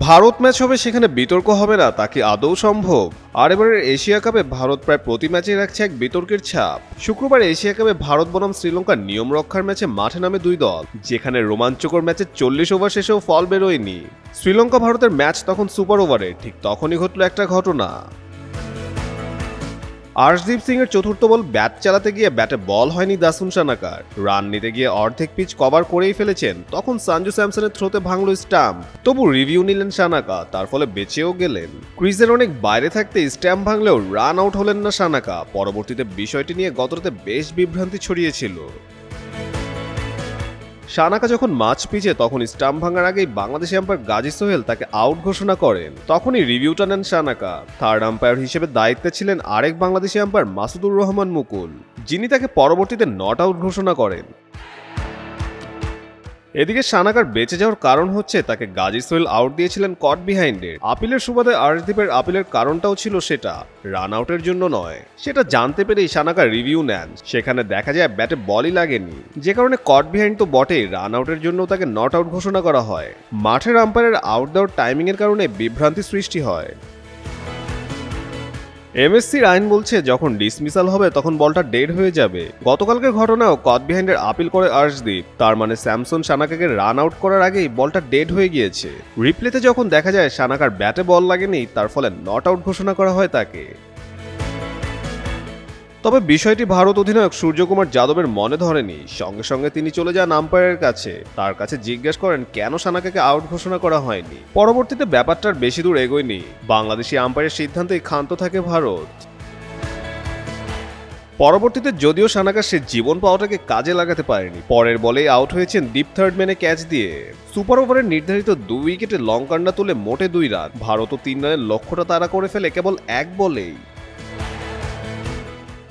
Bharat match হবে সেখানে বিতর্ক হবে না, তা কি আদৌ সম্ভব? আর এবারের এশিয়া কাপে ভারত প্রায় প্রতি ম্যাচে রাখছে এক বিতর্কের ছাপ। শুক্রবার এশিয়া কাপে ভারত বনাম শ্রীলঙ্কার নিয়ম রক্ষার ম্যাচে মাঠে নামে দুই দল, যেখানে রোমাঞ্চকর ম্যাচে চল্লিশ ওভার শেষেও ফল বেরোয়নি। শ্রীলঙ্কা ভারতের ম্যাচ তখন সুপার ওভারে, ঠিক তখনই ঘটল একটা ঘটনা। আর্শদীপ সিং এর চতুর্থ বল ব্যাট চালাতে গিয়ে ব্যাটে বল হয়নি দাসুন সানাকার। রান নিতে গিয়ে অর্ধেক পিচ কভার করেই ফেলেছেন, তখন সঞ্জু স্যামসনের থ্রোতে ভাঙল স্ট্যাম্প। তবু রিভিউ নিলেন সানাকা, তার ফলে বেঁচেও গেলেন। ক্রিজের অনেক বাইরে থাকতে স্ট্যাম্প ভাঙলেও রান আউট হলেন না সানাকা, পরবর্তীতে বিষয়টি নিয়ে গতরাতে বেশ বিভ্রান্তি ছড়িয়েছিল। সানাকা যখন মাছ পিচে তখন স্টাম্প ভাঙার আগেই বাংলাদেশ আম্পায়ার গাজী সোহেল তাকে আউট ঘোষণা করেন। তখনই রিভিউটা নেন সানাকা থার্ড আম্পায়ার হিসেবে দায়িত্বে ছিলেন আরেক বাংলাদেশি আম্পায়ার মাসুদুর রহমান মুকুল, যিনি তাকে পরবর্তীতে নট আউট ঘোষণা করেন। এদিকে সানাকার বেঁচে যাওয়ার কারণ হচ্ছে তাকে গাজী সোহেল আউট দিয়েছিলেন কট বিহাইন্ডে আপিলের সুবাদে আর্শদীপের আপিলের কারণটাও ছিল সেটা রান আউটের জন্য নয়। সেটা জানতে পেরেই সানাকা রিভিউ নেন। সেখানে দেখা যায় ব্যাটে বলই লাগেনি। যে কারণে কট বিহাইন্ড তো বটেই রান আউটের জন্য তাকে নট আউট ঘোষণা করা হয়। মাঠের আম্পায়ারের আউট দেওয়ার টাইমিংয়ের কারণে বিভ্রান্তি সৃষ্টি হয়। এমএসসির আইন বলছে, যখন ডিসমিসাল হবে, তখন বলটা ডেড হয়ে যাবে। গতকালকে ঘটনাও কট বিহাইন্ডের আপিল করে আর্শদীপ। তার মানে স্যামসন সানাকাকে রান আউট করার আগেই বলটা ডেড হয়ে গিয়েছে। রিপ্লেতে যখন দেখা যায়, সানাকার ব্যাটে বল লাগেনি, তার ফলে নট আউট ঘোষণা করা হয় তাকে। তবে বিষয়টি ভারত অধিনায়ক সূর্যকুমার যাদবের মনে ধরেনি। সঙ্গে সঙ্গে তিনি চলে যান আম্পায়ারের কাছে। তার কাছে জিজ্ঞেস করেন, কেন সানাকাকে আউট ঘোষণা করা হয়নি? পরবর্তীতে ব্যাপারটার বেশি দূর এগোয়নি। বাংলাদেশি আম্পায়ারের সিদ্ধান্তেই ক্ষান্ত থাকে ভারত। পরবর্তীতে যদিও সানাকা সে জীবন পাওয়াটাকে কাজে লাগাতে পারেনি, পরের বলেই আউট হয়েছেন ডিপ থার্ড ম্যানে ক্যাচ দিয়ে। সুপার ওভারের নির্ধারিত দুই উইকেটে লং কান্ডা তুলে মোটে দুই রান ভারতও তিন রানের লক্ষ্যটা তারা করে ফেলে কেবল এক বলেই।